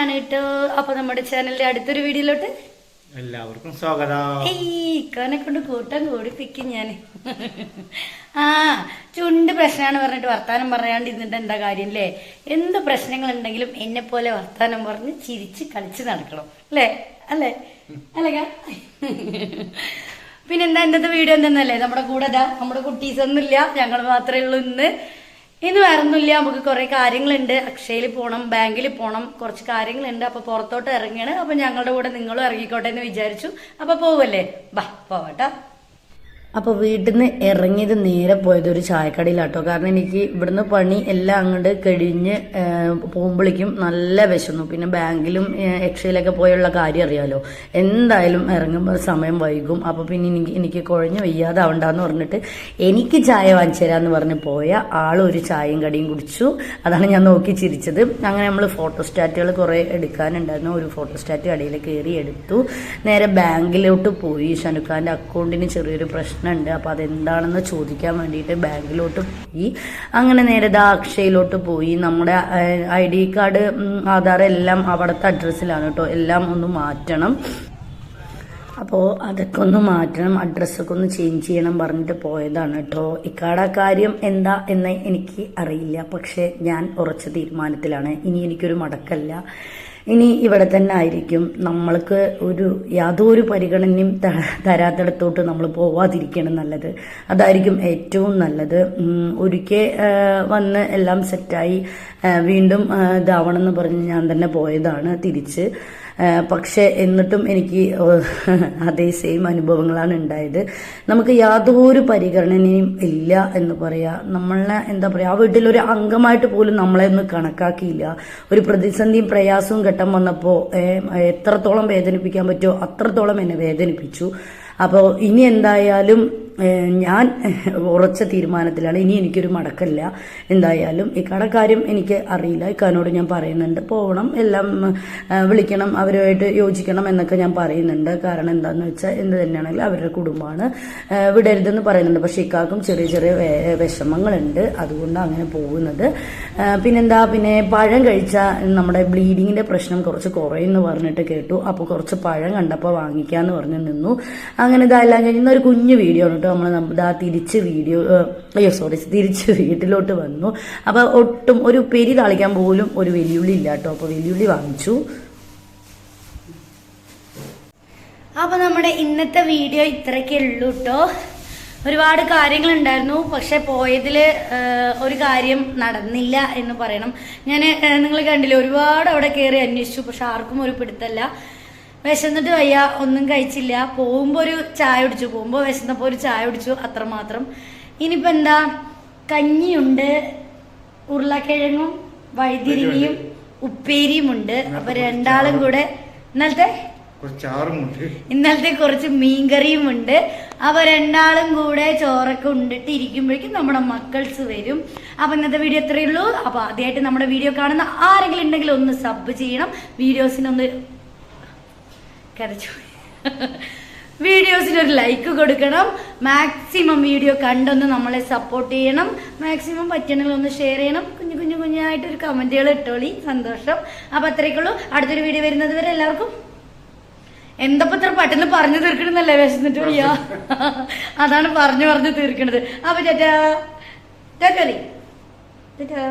ആണ് കേട്ടോ അപ്പൊ നമ്മുടെ ചാനലിന്റെ അടുത്തൊരു വീഡിയോയിലോട്ട് എല്ലാവർക്കും സ്വാഗതം. ഇക്കാനെ കൊണ്ട് കൂട്ടം കൂടിപ്പിക്കും ഞാൻ ആ ചുണ്ട് പ്രശ്നമാണ് പറഞ്ഞിട്ട് വർത്താനം പറയാണ്ട് ഇരുന്നിട്ട് എന്താ കാര്യം അല്ലേ എന്ത് പ്രശ്നങ്ങൾ ഉണ്ടെങ്കിലും എന്നെ പോലെ വർത്താനം പറഞ്ഞ് ചിരിച്ച് കളിച്ച് നടക്കണം. അല്ലേ? അല്ലേ? അല്ലേ പിന്നെന്താ ഇന്നത്തെ വീഡിയോ എന്തെന്നല്ലേ? നമ്മുടെ കൂടെ നമ്മുടെ കുട്ടീസ് ഒന്നുമില്ല ഞങ്ങൾ മാത്രമേ ഉള്ളൂ ഇന്ന്. ഇന്ന് വേറെ ഒന്നുമില്ല നമുക്ക് കുറെ കാര്യങ്ങളുണ്ട്. അക്ഷയയിൽ പോകണം ബാങ്കിൽ പോകണം കുറച്ച് കാര്യങ്ങളുണ്ട്. അപ്പൊ പുറത്തോട്ട് ഇറങ്ങിയാണ് അപ്പൊ ഞങ്ങളുടെ കൂടെ നിങ്ങളും ഇറങ്ങിക്കോട്ടെ എന്ന് വിചാരിച്ചു. അപ്പൊ പോവല്ലേ? ബാ പോവട്ടോ. അപ്പോൾ വീട്ടിൽ നിന്ന് ഇറങ്ങിയത് നേരെ പോയത് ഒരു ചായക്കടയിലാട്ടോ. കാരണം എനിക്ക് ഇവിടുന്ന് പണി എല്ലാം അങ്ങോട്ട് കഴിഞ്ഞ് പോകുമ്പോഴേക്കും നല്ല വിശന്നു. പിന്നെ ബാങ്കിലും എക്സയിലൊക്കെ പോയുള്ള കാര്യം അറിയാലോ. എന്തായാലും ഇറങ്ങുമ്പോൾ സമയം വൈകും. അപ്പോൾ പിന്നെ എനിക്ക് എനിക്ക് കുഴഞ്ഞു വയ്യാതാവണ്ടെന്ന് പറഞ്ഞിട്ട് എനിക്ക് ചായ വാങ്ങിച്ചു തരാമെന്ന് പറഞ്ഞ് പോയ ഒരു ചായയും കടിയും കുടിച്ചു. അതാണ് ഞാൻ നോക്കി ചിരിച്ചത്. അങ്ങനെ നമ്മൾ ഫോട്ടോ സ്റ്റാറ്റുകൾ കുറേ എടുക്കാനുണ്ടായിരുന്നു. ഒരു ഫോട്ടോ സ്റ്റാറ്റ് കടയിൽ കയറി എടുത്തു. നേരെ ബാങ്കിലോട്ട് പോയി ഷനുഖാന്റെ അക്കൗണ്ടിന് ചെറിയൊരു പ്രശ്നമുണ്ട്. അപ്പോൾ അതെന്താണെന്ന് ചോദിക്കാൻ വേണ്ടിയിട്ട് ബാങ്കിലോട്ട് പോയി. അങ്ങനെ നേരെ ദാ പോയി. നമ്മുടെ ഐ ഡി കാർഡ് ആധാർ എല്ലാം അവിടുത്തെ അഡ്രസ്സിലാണ് കേട്ടോ. എല്ലാം ഒന്ന് മാറ്റണം. അപ്പോൾ അതൊക്കെ ഒന്ന് മാറ്റണം. അഡ്രസ്സൊക്കെ ഒന്ന് ചേഞ്ച് ചെയ്യണം പറഞ്ഞിട്ട് പോയതാണ് കേട്ടോ. ഇക്കാട കാര്യം എന്താ എന്ന് എനിക്ക് അറിയില്ല. പക്ഷെ ഞാൻ ഉറച്ച തീരുമാനത്തിലാണ്. ഇനി എനിക്കൊരു മടക്കല്ല. ഇനി ഇവിടെ തന്നെ ആയിരിക്കും. നമ്മൾക്ക് ഒരു യാതൊരു പരിഗണനയും തരാത്തിടത്തോട്ട് നമ്മൾ പോവാതിരിക്കണം നല്ലത്. അതായിരിക്കും ഏറ്റവും നല്ലത്. ഒരിക്കൽ വന്ന് എല്ലാം സെറ്റായി വീണ്ടും ആ, ഇതാവണം എന്ന് പറഞ്ഞ് ഞാൻ തന്നെ പോയതാണ് തിരിച്ച്. പക്ഷെ എന്നിട്ടും എനിക്ക് അതേ സെയിം അനുഭവങ്ങളാണ് ഉണ്ടായത്. നമുക്ക് യാതൊരു പരിഗണനയും ഇല്ല എന്ന് പറയാ. നമ്മളെ എന്താ പറയാ ആ വീട്ടിലൊരു അംഗമായിട്ട് പോലും നമ്മളെ ഒന്ന് കണക്കാക്കിയില്ല. ഒരു പ്രതിസന്ധിയും പ്രയാസവും ഘട്ടം വന്നപ്പോൾ എത്രത്തോളം വേദനിപ്പിക്കാൻ പറ്റുമോ അത്രത്തോളം എന്നെ വേദനിപ്പിച്ചു. അപ്പോൾ ഇനി എന്തായാലും ഞാൻ ഉറച്ച തീരുമാനത്തിലാണ്. ഇനി എനിക്കൊരു മടക്കല്ല. എന്തായാലും ഇക്കാടെ കാര്യം എനിക്ക് അറിയില്ല. ഇക്കാനോട് ഞാൻ പറയുന്നുണ്ട്. പോകണം എല്ലാം വിളിക്കണം അവരുമായിട്ട് യോജിക്കണം എന്നൊക്കെ ഞാൻ പറയുന്നുണ്ട്. കാരണം എന്താണെന്ന് വെച്ചാൽ എന്ത് തന്നെയാണെങ്കിലും അവരുടെ കുടുംബമാണ്. വിടരുതെന്ന് പറയുന്നുണ്ട്. പക്ഷേ ഇക്കാക്കും ചെറിയ ചെറിയ വിഷമങ്ങളുണ്ട്. അതുകൊണ്ട് അങ്ങനെ പോകുന്നത്. പിന്നെന്താ? പിന്നെ പഴം കഴിച്ചാൽ നമ്മുടെ ബ്ലീഡിങ്ങിന്റെ പ്രശ്നം കുറച്ച് കുറയെന്ന് പറഞ്ഞിട്ട് കേട്ടു. അപ്പോൾ കുറച്ച് പഴം കണ്ടപ്പോൾ വാങ്ങിക്കാമെന്ന് പറഞ്ഞ് നിന്നു. അങ്ങനെ ഇതെല്ലാം കഴിഞ്ഞ ഒരു കുഞ്ഞു വീഡിയോ ആണ് കേട്ടോ നമ്മൾ ഇതാ തിരിച്ച് വീഡിയോ അയ്യോ സോറി തിരിച്ച് വീട്ടിലോട്ട് വന്നു. അപ്പോൾ ഒട്ടും ഒരു പെരി തളിക്കാൻ പോലും ഒരു വെല്ലുവിളി ഇല്ല കേട്ടോ. അപ്പോൾ വെല്ലുവിളി വാങ്ങിച്ചു. അപ്പൊ നമ്മുടെ ഇന്നത്തെ വീഡിയോ ഇത്രയൊക്കെ ഉള്ളൂ കേട്ടോ. ഒരുപാട് കാര്യങ്ങളുണ്ടായിരുന്നു. പക്ഷെ പോയതിൽ ഒരു കാര്യം നടന്നില്ല എന്ന് പറയണം. ഞാൻ നിങ്ങൾ കണ്ടില്ല ഒരുപാട് അവിടെ കയറി അന്വേഷിച്ചു. പക്ഷെ ആർക്കും ഒരു പിടുത്തല്ല വിശന്നിട്ട് വയ്യ ഒന്നും കഴിച്ചില്ല. പോകുമ്പോ ഒരു ചായ കുടിച്ചു പോകുമ്പോ വിശന്നപ്പോ ഒരു ചായ കുടിച്ചു അത്രമാത്രം ഇനിയിപ്പോ എന്താ? കഞ്ഞിയുണ്ട് ഉരുളക്കിഴങ്ങും വഴുതിരിങ്ങയും ഉപ്പേരിയും ഉണ്ട് അപ്പൊ രണ്ടാളും കൂടെ ഇന്നലത്തെ ഇന്നലത്തെ കുറച്ച് മീൻകറിയും ഉണ്ട് അപ്പൊ രണ്ടാളും കൂടെ ചോറൊക്കെ ഉണ്ടിട്ട് ഇരിക്കുമ്പോഴേക്കും നമ്മുടെ മക്കൾസ് വരും. അപ്പൊ ഇന്നത്തെ വീഡിയോ ഇത്രയേ ഉള്ളൂ. അപ്പൊ ആദ്യമായിട്ട് നമ്മുടെ വീഡിയോ കാണുന്ന ആരെങ്കിലും ഉണ്ടെങ്കിൽ ഒന്ന് സബ് ചെയ്യണം. വീഡിയോസിനൊന്ന് കരച്ചു വീഡിയോസിന് ഒരു ലൈക്ക് കൊടുക്കണം. മാക്സിമം വീഡിയോ കണ്ടൊന്ന് നമ്മളെ സപ്പോർട്ട് ചെയ്യണം. മാക്സിമം പറ്റണമെങ്കിൽ ഒന്ന് ഷെയർ ചെയ്യണം. കുഞ്ഞു കുഞ്ഞു കുഞ്ഞായിട്ട് ഒരു കമന്റുകൾ ഇട്ടോളി. സന്തോഷം. അപ്പൊ അത്രയ്ക്കുള്ളൂ അടുത്തൊരു വീഡിയോ വരുന്നത് വരെ എല്ലാവർക്കും എന്തപ്പോ ഇത്ര പെട്ടെന്ന് പറഞ്ഞു തീർക്കണമെന്നല്ലേ വിശന്നിട്ട് വയ്യാ അതാണ് പറഞ്ഞു പറഞ്ഞു തീർക്കണത്. അപ്പൊ ചേട്ടാ ചേട്ടാ ചേട്ടാ